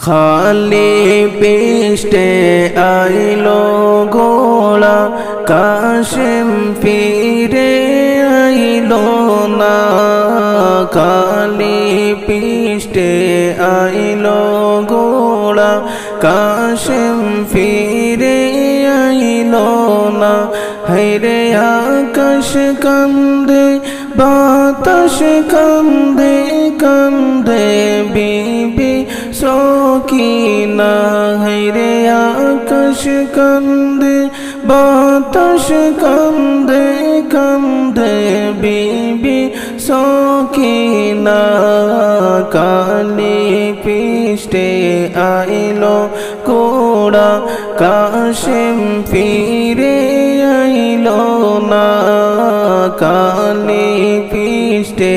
খালি পিষ্টে আইলো গোলা কাশেম ফিরে আইলো না। খালি পিষ্টে আইলো গোলা কাশেম ফিরে আইলো না। হাইরে আকাশ কান্দে, বাতাস কান্দে কান্দে বিবি সকিনা হাইরে আকাশ কান্দে বাতাস কান্দে কান্দে বিবি সকিনা কালি পিষ্টে আইলো কোড়া কাশেম ফিরে আইলো না কালি পিষ্টে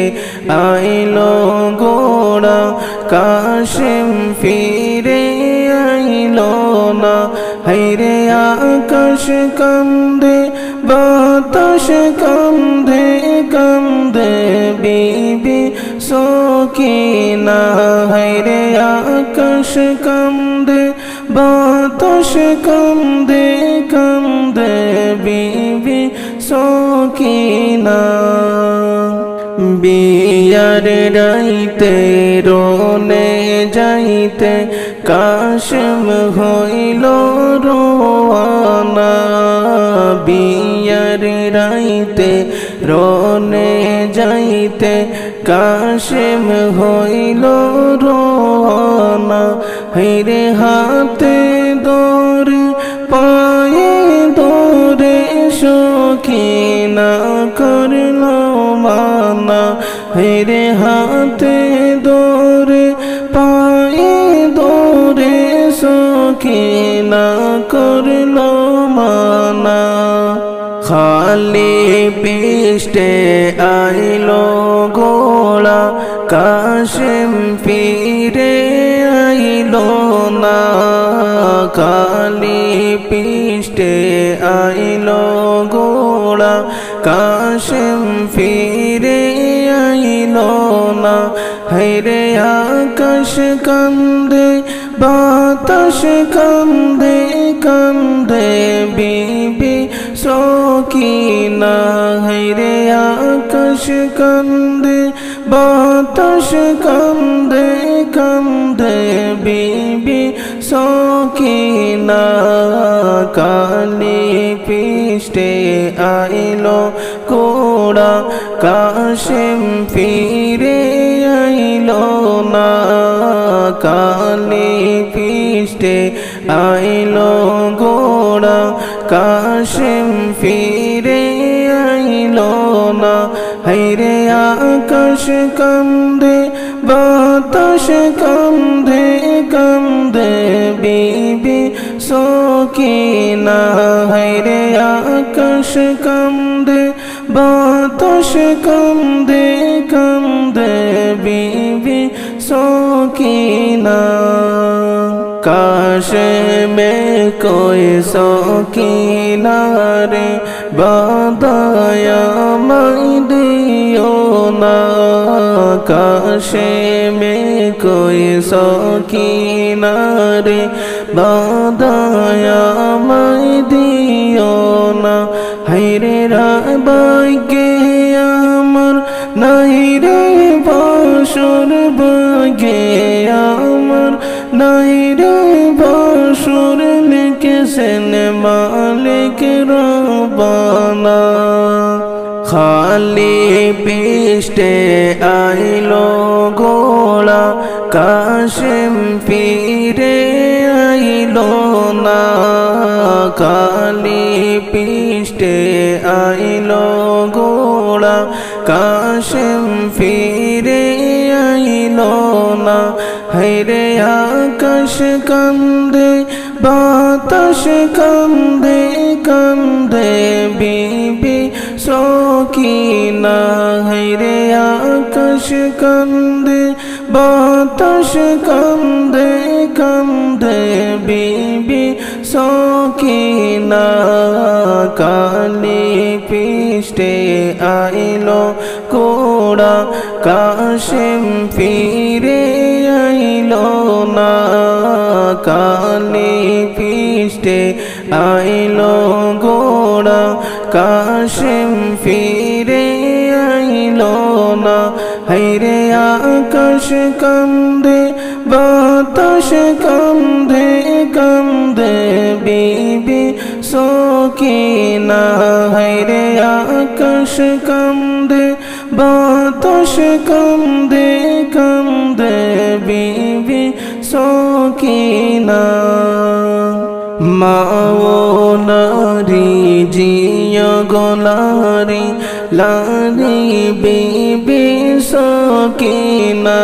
আইলো গোড়া কাশেম ফিরে না হাইরে আকাশ কান্দে, বাতাস কান্দে কান্দে বিবি সকিনা। হাইরে আকাশ কান্দে, বাতাস কান্দে কান্দে বিবি সকিনা। বিয়ার রাইতে রোনে যাইতে কাশম হইল রোয়ানা, বিয়ার রাইতে, রনে যাইতে। কাশম হইল হইরে হাতে দৌড় পায়ে দৌড়ে সখিনা করল মানা হাতে সখিনা করল মানা। খালি পিষ্টে আইলো গোলা কাশেম ফিরে আইলো না। খালি পিষ্টে আইলো গোলা কাশেম ফিরে আইলো না। হাইরে আকাশ কান্দে বাতাস কান্দে কান্দে বিবি সকিনা হাইরে আকাশ কান্দে, বাতাস কান্দে কান্দে বিবি সকিনা। কালি পিষ্টে আইলো কোড়া, কাশেম ফিরে আইলো না। কালি পিষ্টে আইলো গোড়া, কাশেম ফিরে আইলো না। হাইরে আকাশ কান্দে, বাতাস কান্দে কান্দে বিবি সকিনা। হাইরে আকাশ কান্দে, বাতাস কান্দে কান্দে বিবি সকিনা। में कोई सौकीना रे बादाया मैं दियो ना काश में कोई सौकीना रे बादाया मैं दियो ना হাইরে রাবাইকে আমার নাই রে বাসর বাগে আমার নাই পিষ্টে আইলো গোলা কাশেম ফিরে আইলো না। কালি পিষ্টে আইলো গোলা কাশেম ফিরে আইলো না। হাইরে আকাশ কান্দে, বাতাস কান্দে কান্দে বিবি সকিনা হাইরে আকাশ কান্দে বাতাস কান্দে কান্দে বিবি সকিনা কালি পিষ্টে আইলো কোড়া কাশেম ফিরে আইলো না কালি পিষ্টে আইলো কাশিম ফিরে আইলো না। হাইরে আকাশ কান্দে, বাতাস কান্দে কান্দে বিবি সকিনা। হাইরে আকাশ কান্দে, বাতাস কান্দে কান্দে বিবি সকিনা। মাও গলারি লারি বিবি সকিনা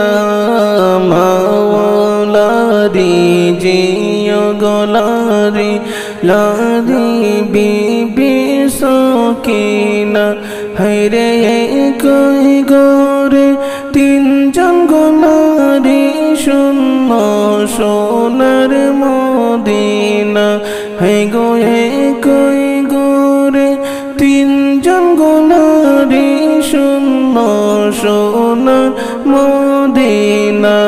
মাওলারি জিয় গলারি লারি বিবি সকিনা হাইরে কই গরে তিনজন গোলারি শূন্য সোনার মদিনা হে গো কই সোনার মদিনা।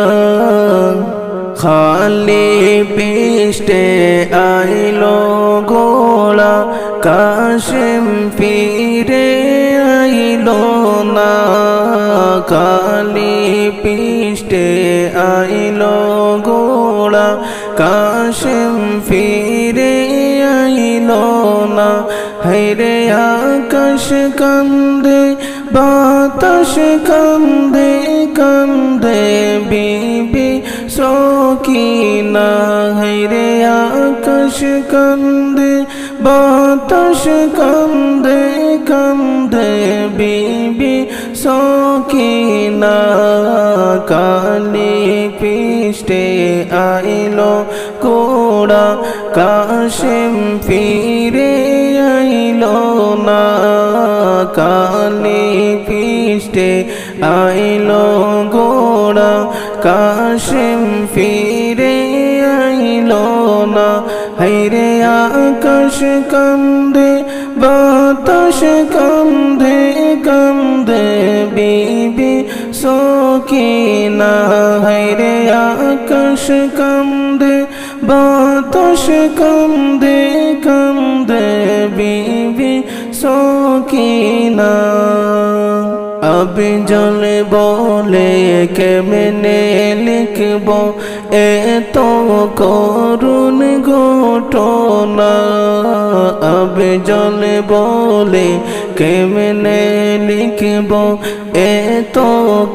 খালি পিষ্টে আইলো গোলা কাশিম ফিরে আইলো না। কালি পিষ্টে আইলো গোলা কাশিম ফিরে আইলো না। হাইরে আকাশ কান্দে বাতাস কান্দে কান্দে বিবি সকিনা হাইরে আকাশ কান্দে বাতাস কান্দে কান্দে বিবি সকিনা কালি পিষ্টে আইলো কোড়া কাশিম ফিরে আইলো না কালি পিষ্টে আইলো গোড়া কাশিম ফিরে আইলো না। হাইরে আকাশ কান্দে, বাতাস কান্দে কান্দে বিবি সকিনা। হাইরে আকাশ কান্দে, বাতাস কান্দে কান্দে বিবি সকিনা। আবি জলে বলে কেমনে লিখব? এত করুণ ঘটনা। আবি জলে বলে কেমনে লিখব? এত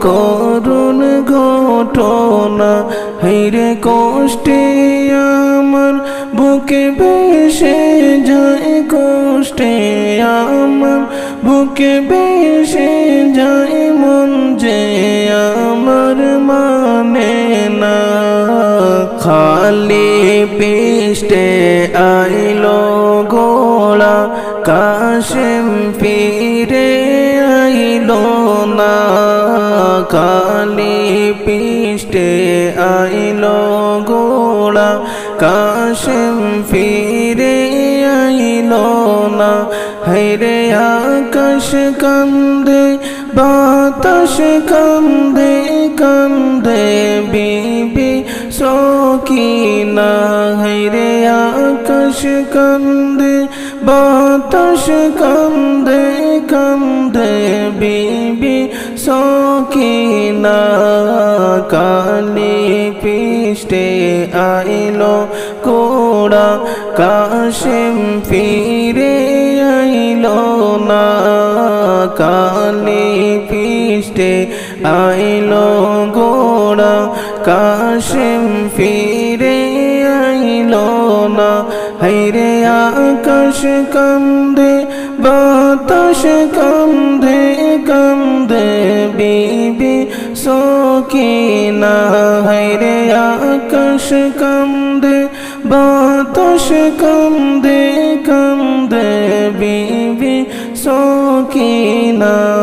করুণ ঘটনা। হাইরে কষ্টে আমার বুকে বেসে যায় কষ্টে আমার বুকে বেসে যায় মন যে আমার মানে না। খালি পিষ্টে আইলো গোলা কাশেম ফিরে আইলো না। কালি পিষ্টে আইলো গোলা কাশেম ফিরে আইলো না। হাইরে আকাশ কান্দে বাতাস কান্দে কান্দে বিবি সকিনা হাইরে আকাশ কান্দে বাতাস কান্দে কান্দে বিবি সকিনা কালি পিষ্টে আইলো কোড়া কাশিম আইলো না কালি পিষ্টে আইলো গোড়া, কাশিম ফিরে আইলো না। হাইরে আকাশ কান্দে, বাতাস কান্দে কান্দে বিবি সকিনা। হাইরে আকাশ কান্দে, বাতাস কান্দে কান্দে বিবি সকিনা